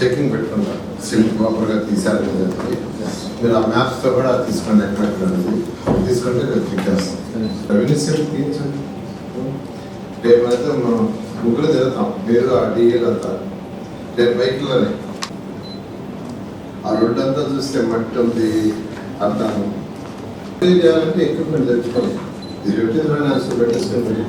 Checking పెట్టుకుంటారు silk ప్రాపర్గా తీసారు కదా మీరు ఆ మ్యాప్స్తో కూడా తీసుకోండి ఎక్కడెక్కడ తీసుకుంటే రేపు తిట్టేస్తాం రెవెన్యూ సెల్ తీయించండి. రేపు అయితే మనం ముగ్గురు తిరుగుతాం మీరు ఆ డీఎల్ అంతా. రేపు బైక్లోనే. ఆ రోడ్డు అంతా చూస్తే మట్టి ఉంది అంతాను చేయాలంటే ఎక్విప్మెంట్ తెచ్చుకోవాలి. ఇది పెట్టి ఫైనాన్స్ పెట్టేసుకొని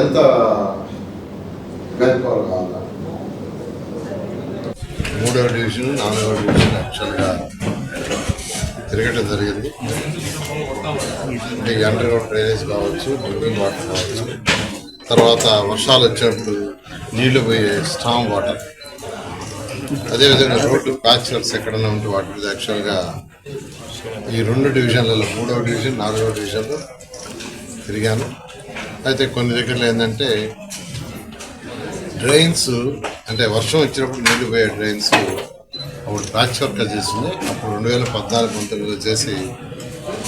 ఎంత గంపవర్ కావాలా? మూడవ డివిజన్ నాలుగవ డివిజన్ యాక్చువల్గా తిరగటం జరిగింది. అంటే అండర్ గ్రౌండ్ డ్రైనేజ్ కావచ్చు డ్రింకింగ్ వాటర్ కావచ్చు. తర్వాత వర్షాలు వచ్చినప్పుడు నీళ్ళు పోయే స్ట్రాంగ్ వాటర్. అదేవిధంగా రోడ్డు ప్యాచ్ ఎక్కడన్నా ఉంటే వాటి మీద యాక్చువల్గా ఈ రెండు డివిజన్లలో మూడవ డివిజన్ నాలుగవ డివిజన్లో తిరిగాను. అయితే కొన్ని దగ్గరలో ఏంటంటే డ్రైన్స్ అంటే వర్షం వచ్చినప్పుడు నీళ్ళు పోయే డ్రైన్స్ అప్పుడు ప్యాచ్ వర్క్ చేసింది. అప్పుడు రెండు వేల పద్నాలుగు పంతొమ్మిదిలో చేసి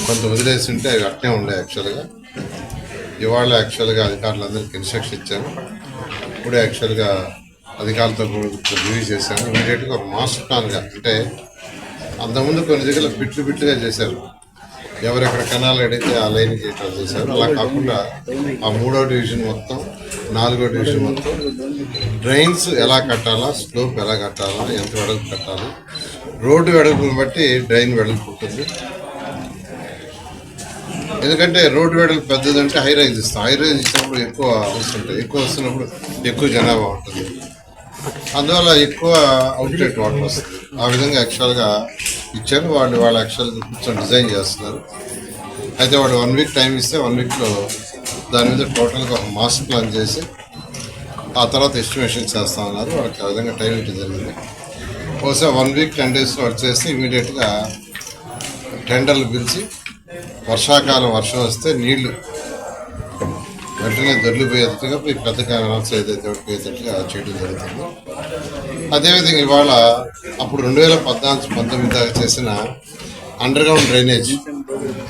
కొంత వదిలేసి ఉంటే అవి అట్నే ఉండే యాక్చువల్గా ఇవాళ యాక్చువల్గా అధికారులందరికీ ఇన్స్ట్రక్షన్ ఇచ్చాను. ఇప్పుడే యాక్చువల్గా అధికారులతో కూడా రివ్యూ చేశాను. ఇమీడియట్గా ఒక మాస్టర్ ప్లాన్గా అంటే అంతకుముందు కొన్ని దగ్గర బిట్లు బిట్లుగా చేశారు. ఎవరెక్కడ కణాలు అడిగితే ఆ లైన్ చేయటం చేశారు. అలా కాకుండా ఆ మూడో డివిజన్ మొత్తం నాలుగో డివిజన్ మొత్తం డ్రైన్స్ ఎలా కట్టాలా స్లోప్ ఎలా కట్టాలా ఎంత వెడల్పు కట్టాలి రోడ్డు వెడల్పును బట్టి డ్రైన్ వెడల్పు ఉంటుంది. ఎందుకంటే రోడ్డు వెడల్పు పెద్దదంటే హై రైజ్ ఇస్తాం. హై రైజ్ ఇచ్చినప్పుడు ఎక్కువ వస్తుంటాయి. ఎక్కువ వస్తున్నప్పుడు ఎక్కువ జనాభా ఉంటుంది. అందువల్ల ఎక్కువ అవుట్లెట్ వాటర్ వస్తుంది. ఆ విధంగా యాక్చువల్గా ఇచ్చారు. వాళ్ళు వాళ్ళు యాక్చువల్గా కొంచెం డిజైన్ చేస్తున్నారు. అయితే వాడు వన్ వీక్ టైం ఇస్తే వన్ వీక్లో దాని మీద టోటల్గా ఒక మాస్టర్ ప్లాన్ చేసి ఆ తర్వాత ఎస్టిమేషన్ చేస్తా ఉన్నారు. వాళ్ళకి ఆ విధంగా టైం ఇటు జరిగింది. బహుశా వన్ వీక్ టెన్ డేస్లో వర్క్ చేస్తే ఇమీడియట్గా టెండర్లు పిలిచి వర్షాకాలం వర్షం వస్తే నీళ్ళు వెంటనే దొరికిపోయేట్టుగా ఈ పెద్ద కెనాల్స్ ఏదైతే పోయేటట్టుగా చేయడం జరుగుతుంది. అదేవిధంగా ఇవాళ అప్పుడు రెండు వేల పద్నాలుగు పంతొమ్మిది దాకా చేసిన అండర్ గ్రౌండ్ డ్రైనేజ్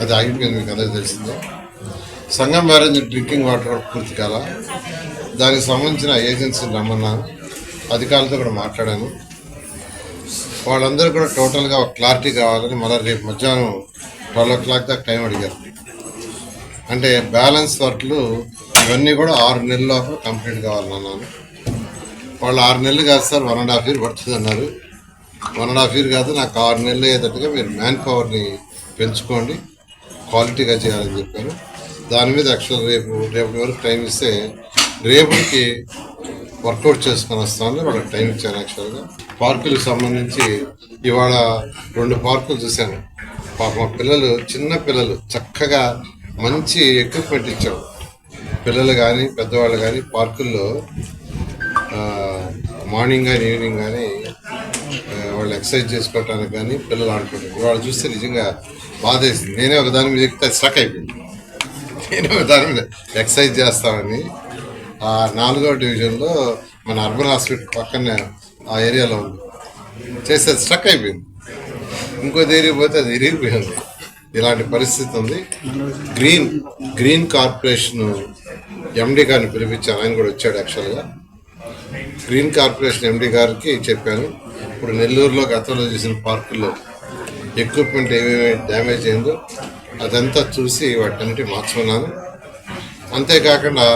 అది ఆగిపోయింది మీకు అందరికీ తెలిసిందే. సంగం బ్యారేజ్ డ్రింకింగ్ వాటర్ పూర్తి కాల. దానికి సంబంధించిన ఏజెన్సీని రమ్మన్నాను అధికారులతో కూడా మాట్లాడాను. వాళ్ళందరూ కూడా టోటల్గా ఒక క్లారిటీ కావాలని మళ్ళీ రేపు మధ్యాహ్నం ట్వెల్వ్ ఓ క్లాక్ దాకా టైం అడిగారు. అంటే బ్యాలెన్స్ వర్క్లు ఇవన్నీ కూడా ఆరు నెలల్లో కంప్లీట్ కావాలన్నాను. వాళ్ళు ఆరు నెలలు కాదు sir one and half year పడుతుంది అన్నారు. వన్ అండ్ హాఫ్ ఇయర్ కాదు నాకు ఆరు నెలలు అయ్యేటట్టుగా మీరు మ్యాన్ పవర్ని పెంచుకోండి క్వాలిటీగా చేయాలని చెప్పాను దాని మీద యాక్చువల్ రేపు రేపటి వరకు టైం ఇస్తే రేపటికి వర్కౌట్ చేసుకొని వస్తామని వాళ్ళకి టైం ఇచ్చాను యాక్చువల్గా పార్కులకు సంబంధించి ఇవాళ రెండు పార్కులు చూశాను. పాప మా పిల్లలు చిన్న పిల్లలు చక్కగా మంచి ఎక్విప్మెంట్ ఇచ్చాం. పిల్లలు కానీ పెద్దవాళ్ళు కానీ పార్కుల్లో మార్నింగ్ కానీ ఈవినింగ్ కానీ వాళ్ళు ఎక్సర్సైజ్ చేసుకోవటానికి కానీ పిల్లలు ఆడుకుంటారు వాళ్ళు చూస్తే నిజంగా బాధేసింది. నేనే ఒక దాని మీద ఎక్కితే స్ట్రక్ అయిపోయింది. నేను ఒక దాని మీద ఎక్సర్సైజ్ చేస్తామని ఆ నాలుగో డివిజన్లో మన అర్బన్ హాస్పిటల్ పక్కనే ఆ ఏరియాలో ఉంది. చేస్తే స్ట్రక్ అయిపోయింది. ఇంకో ఏరియా పోతే అది ఇరిగిపోయింది. ఇలాంటి పరిస్థితి ఉంది. గ్రీన్ గ్రీన్ కార్పొరేషన్ ఎండి గారిని పిలిపించాను ఆయన కూడా వచ్చాడు యాక్చువల్గా గ్రీన్ కార్పొరేషన్ ఎండి గారికి చెప్పాను. ఇప్పుడు నెల్లూరులో గతంలో చేసిన పార్కుల్లో ఎక్విప్మెంట్ ఏమేమి డ్యామేజ్ అయిందో అదంతా చూసి వాటన్నిటి మార్చుకున్నాను. అంతేకాకుండా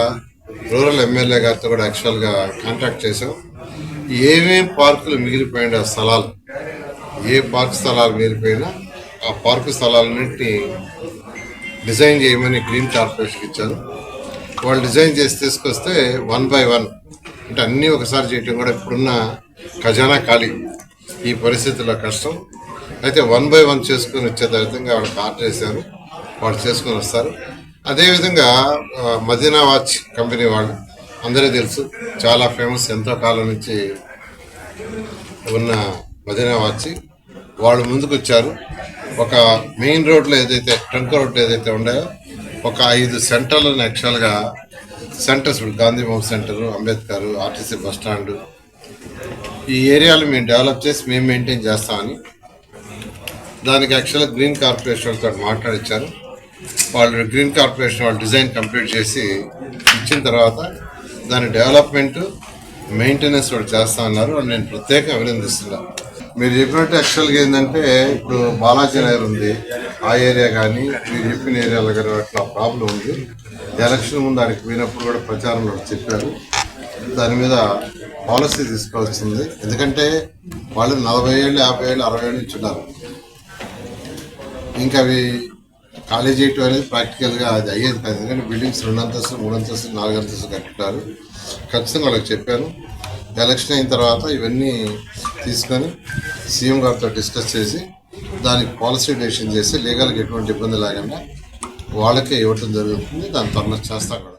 రూరల్ ఎమ్మెల్యే గారితో కూడా యాక్చువల్గా కాంటాక్ట్ చేసాం ఏమేం పార్కులు మిగిలిపోయిన స్థలాలు ఏ పార్క్ స్థలాలు మిగిలిపోయినా ఆ పార్కు స్థలాలన్నింటినీ డిజైన్ చేయమని గ్రీన్ కార్పొరేషన్కి ఇచ్చాను. వాళ్ళు డిజైన్ చేసి తీసుకొస్తే వన్ బై వన్ అంటే అన్నీ ఒకసారి చేయటం కూడా ఇప్పుడున్న ఖజానా ఖాళీ. ఈ పరిస్థితుల్లో కష్టం. అయితే వన్ బై వన్ చేసుకుని వచ్చే విధంగా వాళ్ళకి ఆర్డర్ చేశారు వాళ్ళు చేసుకుని వస్తారు. అదేవిధంగా మదీనా వాచ్ కంపెనీ వాళ్ళు అందరూ తెలుసు చాలా ఫేమస్ ఎంతో కాలం నుంచి ఉన్న మదీనా వాచ్. వాళ్ళు ముందుకు వచ్చారు. ఒక మెయిన్ రోడ్లో ఏదైతే ట్రంక్ రోడ్లో ఏదైతే ఉన్నాయో ఒక ఐదు సెంటర్లను యాక్చువల్గా సెంటర్స్ ఇప్పుడు గాంధీ బొమ్మ centre Ambedkar RTC bus stand. ఈ ఏరియాలు మేము డెవలప్ చేసి మేము మెయింటైన్ చేస్తామని దానికి యాక్చువల్గా గ్రీన్ కార్పొరేషన్ వాళ్ళతో మాట్లాడిచ్చారు. వాళ్ళు గ్రీన్ కార్పొరేషన్ వాళ్ళు డిజైన్ కంప్లీట్ చేసి ఇచ్చిన తర్వాత దాని డెవలప్మెంట్ మెయింటెనెన్స్ వాళ్ళు చేస్తా ఉన్నారు నేను ప్రత్యేకంగా అభినందిస్తున్నాను మీరు చెప్పినట్టు యాక్చువల్గా ఏంటంటే ఇప్పుడు బాలాజీ నగర్ ఉంది. ఆ ఏరియా కానీ మీరు చెప్పిన ఏరియాలో కానీ అట్లా ప్రాబ్లం ఉంది. ఎలక్షన్ ముందు ఆడికి పోయినప్పుడు కూడా ప్రచారంలో చెప్పారు. దాని మీద పాలసీ తీసుకోవాల్సింది. ఎందుకంటే వాళ్ళు నలభై ఏళ్ళు యాభై ఏళ్ళు అరవై ఏళ్ళు నుంచి ఉన్నారు. ఇంకా అవి ఖాళీ చేయటం అనేది ప్రాక్టికల్గా అది అయ్యేది కాదు. ఎందుకంటే బిల్డింగ్స్ రెండు అంతస్తులు మూడు అంతస్తులు నాలుగు అంతస్తులు కట్టుకుంటారు ఖచ్చితంగా వాళ్ళకి చెప్పాను. ఎలక్షన్ అయిన తర్వాత ఇవన్నీ తీసుకొని సీఎం గారితో డిస్కస్ చేసి దానికి పాలసీ డెసిషన్ చేసి లీగల్గా ఎటువంటి ఇబ్బంది లేకుండా వాళ్ళకే ఇవ్వటం జరుగుతుంది. దాని త్వరలో చేస్తాం కూడా